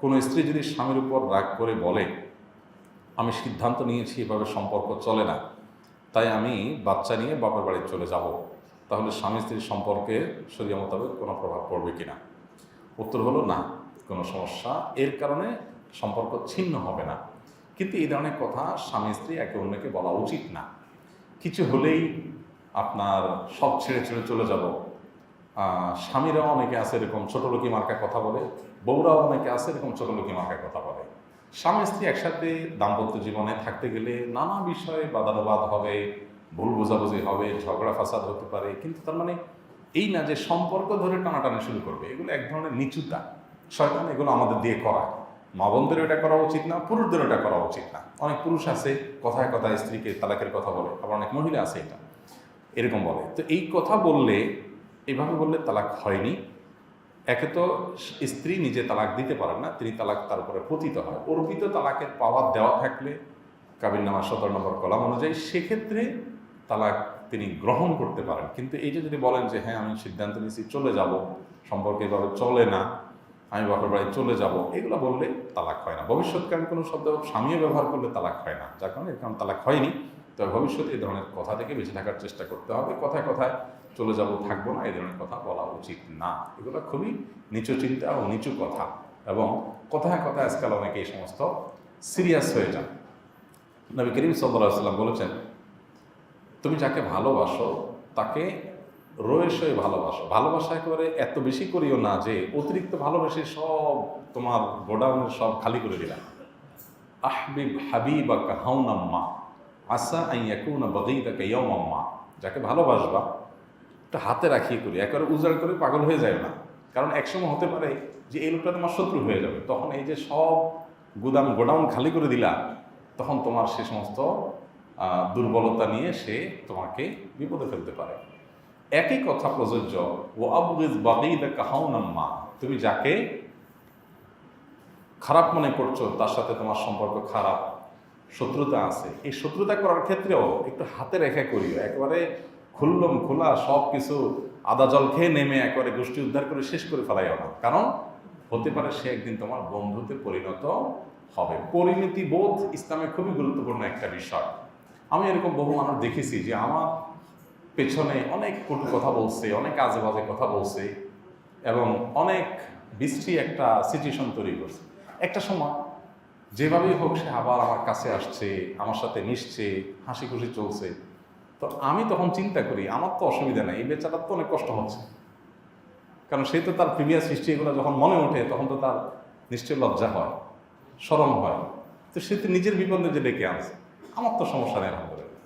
কোনো স্ত্রী যদি স্বামীর উপর রাগ করে বলে, আমি সিদ্ধান্ত নিয়েছি, এভাবে সম্পর্ক চলে না। তাই আমি বাচ্চা নিয়ে বাপের বাড়ি চলে যাব। তাহলে স্বামী স্ত্রীর সম্পর্কে শরীর মোতাবেক কোনো প্রভাব পড়বে কিনা উত্তর হলো না, কোনো সমস্যা। এর কারণে সম্পর্ক ছিন্ন হবে না। কিন্তু এই ধরনের কথা স্বামী স্ত্রী একে অন্যকে বলা উচিত না। কিছু হলেই আপনার সব ছেড়ে ছেড়ে চলে যাব। স্বামীরাও অনেকে আছে এরকম ছোট লোকি মার্কা কথা বলে, বউরাও অনেকে আছে এরকম ছোট লোকি মার্কা কথা বলে। স্বামী স্ত্রী একসাথে দাম্পত্য জীবনে থাকতে গেলে নানা বিষয়ে বাদানুবাদ হবে, ভুল বোঝাবুঝি হবে, ঝগড়া ফাসাদ হতে পারে, কিন্তু তার মানে এই না যে সম্পর্ক ধরে টানাটানি শুরু করবে, এগুলো এক ধরনের নিচুতা। শয়তান এগুলো আমাদের দিয়ে করা মা এটা করা উচিত না, পুরুষদের এটা করা উচিত না। অনেক পুরুষ আছে, কথায় কথায় স্ত্রীকে তালাকের কথা বলে, আবার অনেক মহিলা আছে এটা। এরকম বলে। তো এই কথা বললে এইভাবে বললে তালাক হয়নি। একে তো স্ত্রী নিজে তালাক দিতে পারেন না, তিনি তালাক তার উপরে পতিত হয়। অর্পিত তালাকের পাওয়ার দেওয়া থাকলে কাবিননামা সতেরো নম্বর কলাম অনুযায়ী সেক্ষেত্রে তালাক তিনি গ্রহণ করতে পারেন। কিন্তু এই যে যদি বলেন যে হ্যাঁ আমি সিদ্ধান্ত নিয়েছি, চলে যাব, সম্পর্কে এভাবে চলে না, আমি বাপের বাড়ি চলে যাব, এগুলো বললে তালাক হয় না। ভবিষ্যৎকালীন কোনো শব্দ স্বামীও ব্যবহার করলে তালাক হয় না। যার কারণে এর কারণে তালাক হয়নি। তবে ভবিষ্যতে এই ধরনের কথা থেকে বেঁচে থাকার চেষ্টা করতে হবে। কথায় কথায় চলে যাব, থাকব না এই ধরনের কথা বলা উচিত না। এগুলো খুবই নিচু চিন্তা ও নিচু কথা এবং কথায় কথায় আজকাল অনেকে এই সমস্ত সিরিয়াস হয়ে যান। নবী করিম সাল্লাম বলেছেন, তুমি যাকে ভালোবাসো, তাকে রয়েসই ভালোবাসো। ভালোবাসা একেবারে এত বেশি করিও না যে অতিরিক্ত ভালোবেসে সব তোমার গোডাউনের সব খালি করে দিলাম আহবিব হাবিবা কাহাউনাম্মা আসা আইয়াকুনা বগিদা কাইয়ামাম্মা যাকে ভালোবাসবা, একটা হাতে রাখিয়ে করি, একেবারে উজাড় করে পাগল হয়ে যায় না। কারণ একসময় হতে পারে যে এই লোকটা তোমার শত্রু হয়ে যাবে। তখন এই যে সব গুদাম গোডাউন খালি করে দিলা, তখন তোমার সে সমস্ত দুর্বলতা নিয়ে সে তোমাকে বিপদে ফেলতে পারে। একই কথা প্রযোজ্য ও আবুজ বাগিদা কাহাউনাম্মা তুমি যাকে খারাপ মনে করছ, তার সাথে তোমার সম্পর্ক খারাপ শত্রুতা আছে। এই শত্রুতা করার ক্ষেত্রেও একটু হাতে রেখা করিও। একেবারে খুললম, খোলা সব কিছু আদা জল খেয়ে নেমে একবারে গোষ্ঠী উদ্ধার করে শেষ করে ফেলাইও না। কারণ হতে পারে সে একদিন তোমার বন্ধুতে পরিণত হবে। পরিণতি বোধ ইসলামে খুবই গুরুত্বপূর্ণ একটা বিষয়। আমি এরকম বহু মানুষ দেখেছি যে আমার পেছনে অনেক কটু কথা বলছে, অনেক আজে বাজে কথা বলছে এবং অনেক বিশ্রী একটা সিচুয়েশন তৈরি করছে। একটা সময় যেভাবেই হোক সে আবার আমার কাছে আসছে, আমার সাথে মিশছে হাসি খুশি চলছে। তো আমি তখন চিন্তা করি, আমার তো অসুবিধা নেই, এই বেচারার তো অনেক কষ্ট হচ্ছে। কারণ সে তো তার প্রিভিয়াস হিস্ট্রি এগুলো যখন মনে ওঠে, তখন তো তার নিশ্চয় লজ্জা হয় সরম হয়। তো সে তো নিজের বিপদে যে ডেকে আনছে, আমার তো সমস্যা নেই, আলহামদুলিল্লাহ।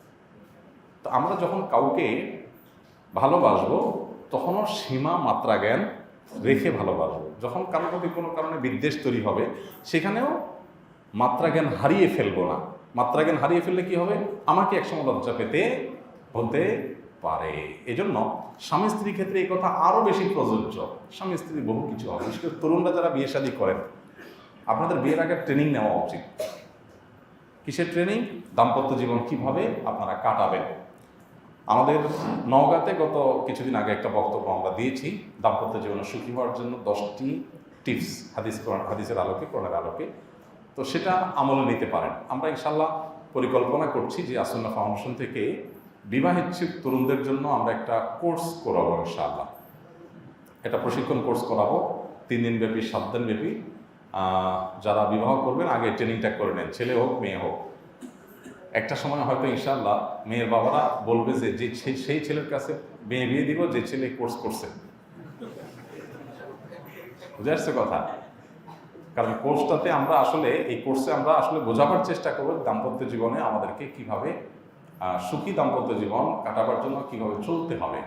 তো আমরা যখন কাউকে ভালোবাসবো, তখনও সীমা মাত্রা জ্ঞান রেখে ভালোবাসবো। যখন কারোর প্রতি কোনো কারণে বিদ্বেষ তৈরি হবে, সেখানেও মাত্রা জ্ঞান হারিয়ে ফেলব না। মাত্রা জ্ঞান হারিয়ে ফেললে কি হবে? আমাকে একসময় লজ্জা পেতে হতে পারে। এজন্য স্বামী স্ত্রীর ক্ষেত্রে এই কথা আরও বেশি প্রযোজ্য। স্বামী স্ত্রী বহু কিছু হবে। বিশেষ করে তরুণরা যারা বিয়ে শাদী করেন, আপনাদের বিয়ের আগে ট্রেনিং নেওয়া উচিত। কিসের ট্রেনিং? দাম্পত্য জীবন কীভাবে আপনারা কাটাবেন? আমাদের নওগাঁতে গত কিছুদিন আগে একটা বক্তব্য আমরা দিয়েছি, দাম্পত্য জীবনে সুখী হওয়ার জন্য দশটি টিপস হাদিস হাদিসের আলোকে, কোরআনের আলোকে। তো সেটা আমলে নিতে পারেন। আমরা ইনশাল্লাহ পরিকল্পনা করছি যে আসন্না ফাউন্ডেশন থেকে বিবাহিচ্ছুক তরুণদের জন্য আমরা একটা কোর্স করাবো ইনশাআল্লাহ। একটা প্রশিক্ষণ কোর্স করাবো, তিন দিন ব্যাপী, সাত দিন ব্যাপী। যারা বিবাহ করবেন, আগে ট্রেনিংটা করে নেন, ছেলে হোক, মেয়ে হোক। একটা সময় হয়তো ইনশাল্লাহ মেয়ের বাবারা বলবে যে যে সেই ছেলের কাছে মেয়ে বিয়ে দিব, যে ছেলে কোর্স করছে। বুঝে আসছে কথা? কারণ কোর্সটাতে আমরা আসলে, এই কোর্সে আমরা আসলে বোঝাবার চেষ্টা করব দাম্পত্য জীবনে আমাদেরকে কীভাবে সুখী দাম্পত্য জীবন কাটাবার জন্য কীভাবে চলতে হবে।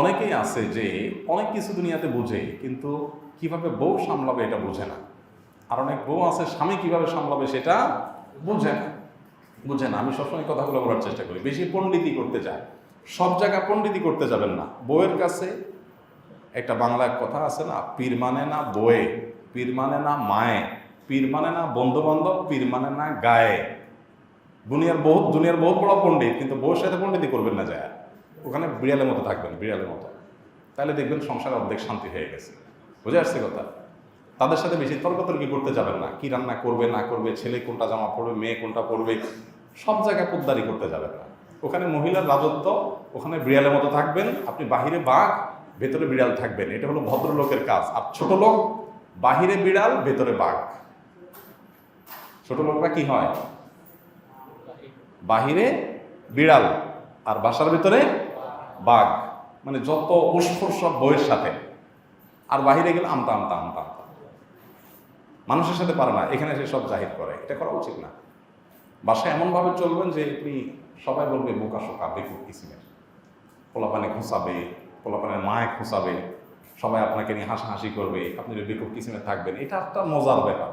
অনেকেই আছে যে অনেক কিছু দুনিয়াতে বুঝে, কিন্তু কীভাবে বউ সামলাবে এটা বুঝে না। আর অনেক বউ আছে, স্বামী কীভাবে সামলাবে সেটা বুঝে না। বুঝে না। আমি সবসময় কথাগুলো বলার চেষ্টা করি। বেশি পণ্ডিতি করতে যায়। সব জায়গায় পণ্ডিতি করতে যাবেন না। বউয়ের কাছে একটা বাংলায় কথা আছে না, পীর মানে না বয়ে পীর মানে না মায়ে, পীর মানে না বন্ধু বান্ধব পীর মানে না গায়ে। দুনিয়ার বহুত দুনিয়ার বহুত বড় পণ্ডিত, কিন্তু বউয়ের সাথে পণ্ডিতি করবেন না যায়। ওখানে বিড়ালের মতো থাকবেন, বিড়ালের মতো। তাহলে দেখবেন সংসারে অর্ধেক শান্তি হয়ে গেছে। বুঝে আসছে কথা? তাদের সাথে বেশি তর্কতর্কি করতে যাবেন না। কি রান্না করবে, না করবে, ছেলে কোনটা জামা পরবে, মেয়ে কোনটা পরবে, সব জায়গায় পোদ্দারি করতে যাবেন না। ওখানে মহিলার রাজত্ব, ওখানে বিড়ালের মতো থাকবেন। আপনি বাহিরে বাঘ, ভেতরে বিড়াল থাকবেন। এটা হলো ভদ্রলোকের কাজ। আর ছোট লোক বাহিরে বিড়াল, ভেতরে বাঘ। ছোট লোকরা কি হয়? বাহিরে বিড়াল আর বাসার ভিতরে বাঘ। মানে যত উস্ফুর সব বইয়ের সাথে। আর বাহিরে গেলে আমতা আমতা আমতা আমতা। মানুষের সাথে পারে না, এখানে সে সব জাহির করে। এটা করা উচিত না। বাসায় এমনভাবে চলবেন যে আপনি সবাই বলবে, বোকা শোকা, বেকুব কিসিমের। পোলাপানে খোঁচাবে পোলাপানের মায়ে খোঁচাবে সবাই আপনাকে নিয়ে হাসাহাসি করবে, আপনি বেকুব কিসিমে থাকবেন, এটা একটা মজার ব্যাপার।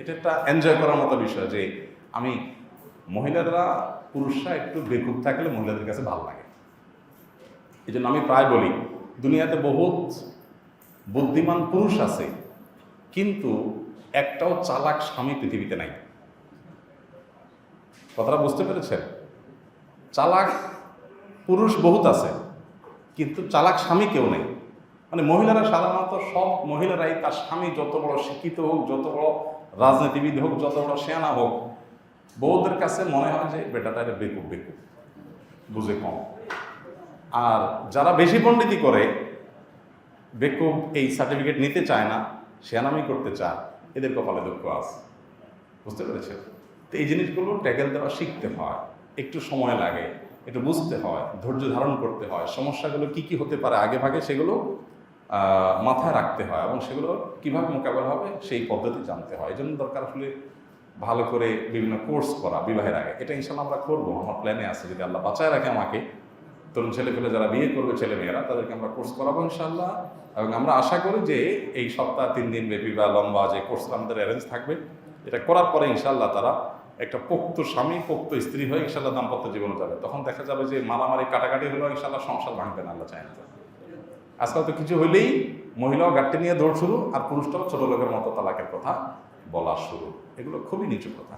এটা একটা এনজয় করার মতো বিষয় যে আমি মহিলারা, পুরুষরা একটু বেকুব থাকলে মহিলাদের কাছে ভালো লাগে। এই জন্য আমি প্রায় বলি, দুনিয়াতে বহুত বুদ্ধিমান পুরুষ আছে, কিন্তু একটাও চালাক স্বামী পৃথিবীতে নাই। কথাটা বুঝতে পেরেছেন? চালাক পুরুষ বহুত আছে, কিন্তু চালাক স্বামী কেউ নেই। মানে মহিলারা সাধারণত সব মহিলারাই তার স্বামী যত বড় শিক্ষিত হোক, যত বড় রাজনীতিবিদ হোক, যত বড় সেনা হোক বউদের কাছে মনে হয় যে বেটাটা এটা বেকুব বেকুব, বুঝে কম। আর যারা বেশি পণ্ডিতি করে, বেকুব এই সার্টিফিকেট নিতে চায় না, সেনামি করতে চায়, এদের কপালে দুঃখ আছে। বুঝতে পেরেছেন? তো এই জিনিসগুলো ট্যাকেল দেওয়া শিখতে হয়, একটু সময় লাগে, একটু বুঝতে হয়, ধৈর্য ধারণ করতে হয়। সমস্যাগুলো কি কি হতে পারে, আগে ভাগে সেগুলো মাথায় রাখতে হয় এবং সেগুলো কীভাবে মোকাবেলা হবে সেই পদ্ধতি জানতে হয়। এই জন্য দরকার আসলে ভালো করে বিভিন্ন কোর্স করা বিবাহের আগে। এটা ইনশাল্লাহ আমরা করব। আমার প্ল্যানে আছে, যদি আল্লাহ বাঁচায় রাখে আমাকে, তরুণ ছেলে পেলে যারা বিয়ে করবে ছেলে মেয়েরা তাদেরকে আমরা কোর্স করাবো ইনশাল্লাহ এবং আমরা আশা করি যে এই সপ্তাহ তিন দিন ব্যাপী বা লম্বা যে কোর্স আমাদের অ্যারেঞ্জ থাকবে, এটা করার পরে ইনশাল্লাহ তারা একটা পোক্ত স্বামী, পোক্ত স্ত্রী হয়ে ইনশাল্লাহ দাম্পত্য জীবনে যাবে। তখন দেখা যাবে যে মারামারি, কাটাকাটি হলেও ইনশাল্লাহ সংসার ভাঙবে না, আল্লাহ চায় না আজকাল তো কিছু হইলেই মহিলাও গাড়িটা নিয়ে দৌড় শুরু আর পুরুষটাও ছোট লোকের মতো তালাকের কথা বলা শুরু। এগুলো খুবই নিচু কথা।